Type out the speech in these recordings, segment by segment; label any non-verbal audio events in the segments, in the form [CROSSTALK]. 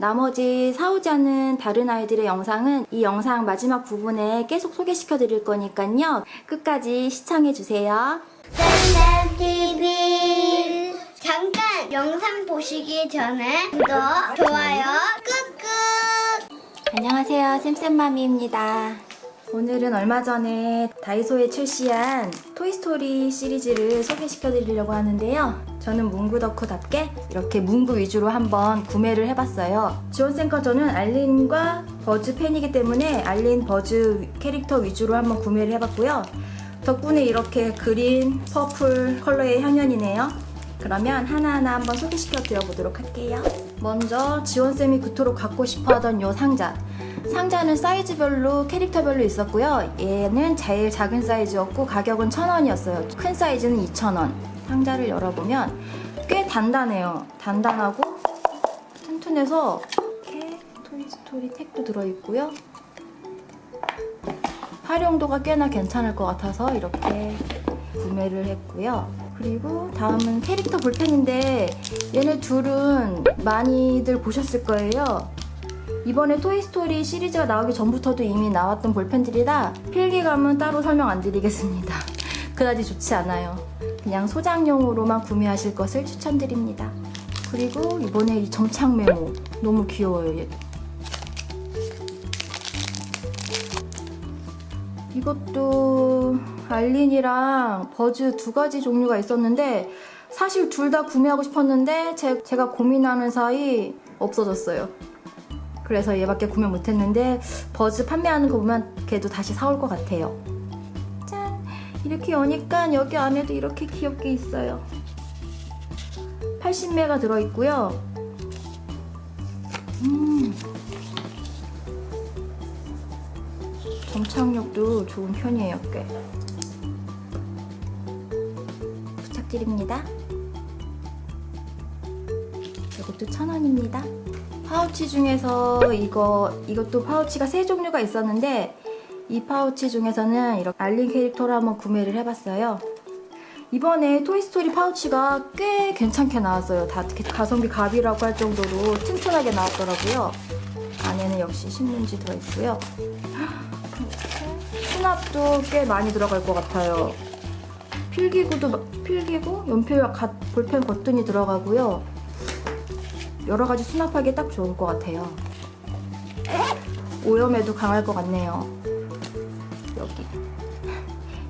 나머지 사오지 않는 다른 아이들의 영상은 이 영상 마지막 부분에 계속 소개시켜 드릴 거니까요. 끝까지 시청해 주세요. 쌤쌤 TV 잠깐 영상 보시기 전에 구독, 좋아요 꾹꾹 안녕하세요. 쌤쌤마미입니다. 오늘은 얼마 전에 다이소에 출시한 토이스토리 시리즈를 소개시켜 드리려고 하는데요. 저는 문구 덕후답게 이렇게 문구 위주로 한번 구매를 해봤어요. 지원쌤 거 저는 알린과 버즈 팬이기 때문에 알린 버즈 캐릭터 위주로 한번 구매를 해봤고요. 덕분에 이렇게 그린, 퍼플 컬러의 향연이네요. 그러면 하나하나 한번 소개시켜 드려보도록 할게요. 먼저 지원쌤이 그토록 갖고 싶어 하던 요 상자. 상자는 사이즈별로 캐릭터별로 있었고요. 얘는 제일 작은 사이즈였고 가격은 1,000원이었어요. 큰 사이즈는 2,000원. 상자를 열어보면 꽤 단단해요. 단단하고 튼튼해서 이렇게 토이스토리 택도 들어있고요. 활용도가 꽤나 괜찮을 것 같아서 이렇게 구매를 했고요. 그리고 다음은 캐릭터 볼펜인데 얘네 둘은 많이들 보셨을 거예요. 이번에 토이스토리 시리즈가 나오기 전부터도 이미 나왔던 볼펜들이라 필기감은 따로 설명 안 드리겠습니다. [LAUGHS] 그다지 좋지 않아요. 그냥 소장용으로만 구매하실 것을 추천드립니다. 그리고 이번에 이 점착 메모 너무 귀여워요. 얘. 이것도 알린이랑 버즈 두 가지 종류가 있었는데 사실 둘 다 구매하고 싶었는데 제, 제가 고민하는 사이 없어졌어요. 그래서 얘밖에 구매 못했는데 버즈 판매하는 거 보면 걔도 다시 사올 것 같아요. 짠! 이렇게 여니까 여기 안에도 이렇게 귀엽게 있어요. 80매가 들어있고요. 음. 점착력도 좋은 편이에요, 꽤. 부탁드립니다. 이것도 천 원입니다. 파우치 중에서 이거 이것도 파우치가 세 종류가 있었는데 이 파우치 중에서는 이렇게 알린 캐릭터를 한번 구매를 해봤어요. 이번에 토이스토리 파우치가 꽤 괜찮게 나왔어요. 다 가성비 갑이라고 할 정도로 튼튼하게 나왔더라고요. 안에는 역시 신문지 들어있고요. 수납도 꽤 많이 들어갈 것 같아요. 필기구도 마- 필기구, 연필, 갓- 볼펜 거뜬히 들어가고요. 여러 가지 수납하기 딱 좋을 것 같아요. 오염에도 강할 것 같네요.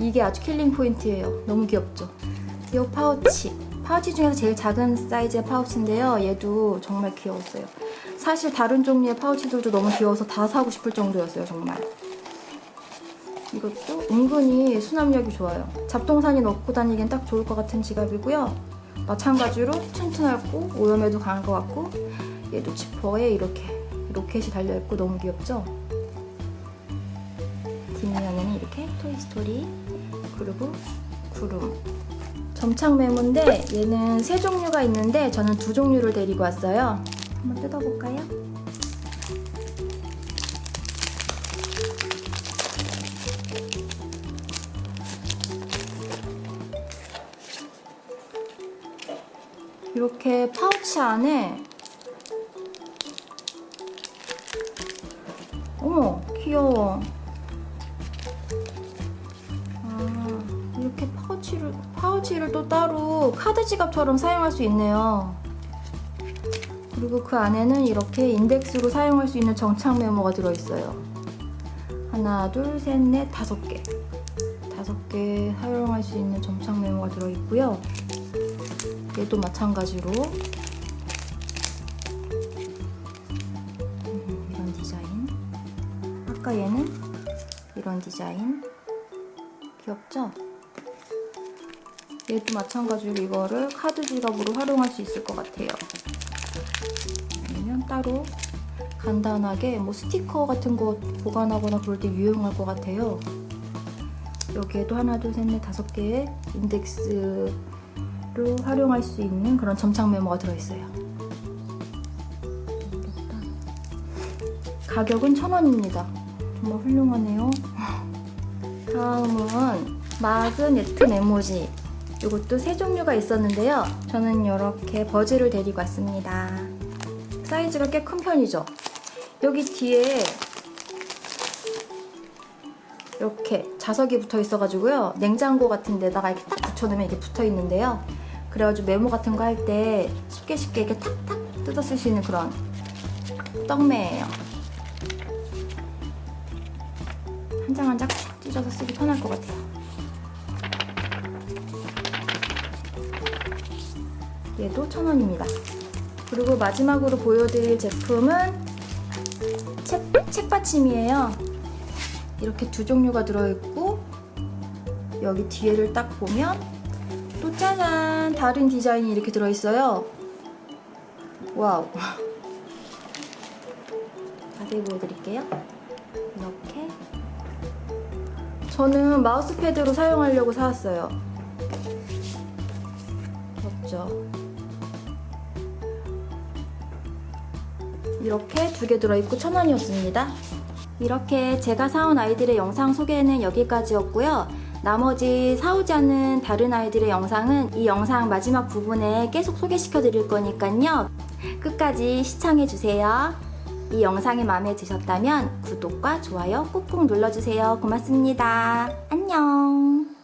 이게 아주 킬링 포인트예요. 너무 귀엽죠? 이 파우치. 파우치 중에서 제일 작은 사이즈의 파우치인데요. 얘도 정말 귀여웠어요. 사실 다른 종류의 파우치들도 너무 귀여워서 다 사고 싶을 정도였어요, 정말. 이것도 은근히 수납력이 좋아요. 잡동사니 넣고 다니기엔 딱 좋을 것 같은 지갑이고요. 마찬가지로 튼튼하고 오염에도 강할 것 같고 얘도 지퍼에 이렇게 로켓이 달려있고 너무 귀엽죠? 뒷면에는 이렇게 토이스토리 그리고 구름 점착 메모인데 얘는 세 종류가 있는데 저는 두 종류를 데리고 왔어요. 한번 뜯어볼까요? 이렇게 파우치 안에 어머 귀여워 파우치를 파우치를 또 따로 카드 지갑처럼 사용할 수 있네요. 그리고 그 안에는 이렇게 인덱스로 사용할 수 있는 정착 메모가 들어있어요. 하나 둘 셋 넷 다섯 개. 다섯 개 사용할 수 있는 정착 메모가 들어있고요. 얘도 마찬가지로 음, 이런 디자인. 아까 얘는 이런 디자인. 귀엽죠? 얘도 마찬가지로 이거를 카드 지갑으로 활용할 수 있을 것 같아요 아니면 따로 간단하게 뭐 스티커 같은 거 보관하거나 그럴 때 유용할 것 같아요 여기에도 하나 둘 셋 넷 다섯 개의 인덱스 로 활용할 수 있는 그런 점착 메모가 들어있어요. 가격은 1,000원입니다. 정말 훌륭하네요. [LAUGHS] 다음은 마그네트 메모지. 이것도 세 종류가 있었는데요. 저는 이렇게 버즈를 데리고 왔습니다. 사이즈가 꽤 큰 편이죠. 여기 뒤에 이렇게 자석이 붙어 있어가지고요. 냉장고 같은 데다가 이렇게 딱 붙여놓으면 이게 붙어 있는데요. 그래가지고 메모 같은 거 할 때 쉽게 쉽게 이렇게 탁탁 뜯어 쓸 수 있는 그런 떡매예요. 한 장 한장탁 찢어서 쓰기 편할 것 같아요. 얘도 천 원입니다. 그리고 마지막으로 보여드릴 제품은 책, 책받침이에요. 이렇게 두 종류가 들어있고 여기 뒤에를 딱 보면 또 짜잔 다른 디자인이 이렇게 들어있어요. 와우. [LAUGHS] 자세히 보여드릴게요. 이렇게 저는 마우스패드로 사용하려고 사왔어요. 없죠. 이렇게 두 개 들어있고 천 원이었습니다. 이렇게 제가 사온 아이들의 영상 소개는 여기까지였고요. 나머지 사오지 않는 다른 아이들의 영상은 이 영상 마지막 부분에 계속 소개시켜 드릴 거니까요. 끝까지 시청해 주세요. 이 영상이 마음에 드셨다면 구독과 좋아요 꾹꾹 눌러주세요. 고맙습니다. 안녕.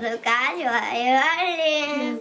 Gott, das kann ich, weil ich weiß.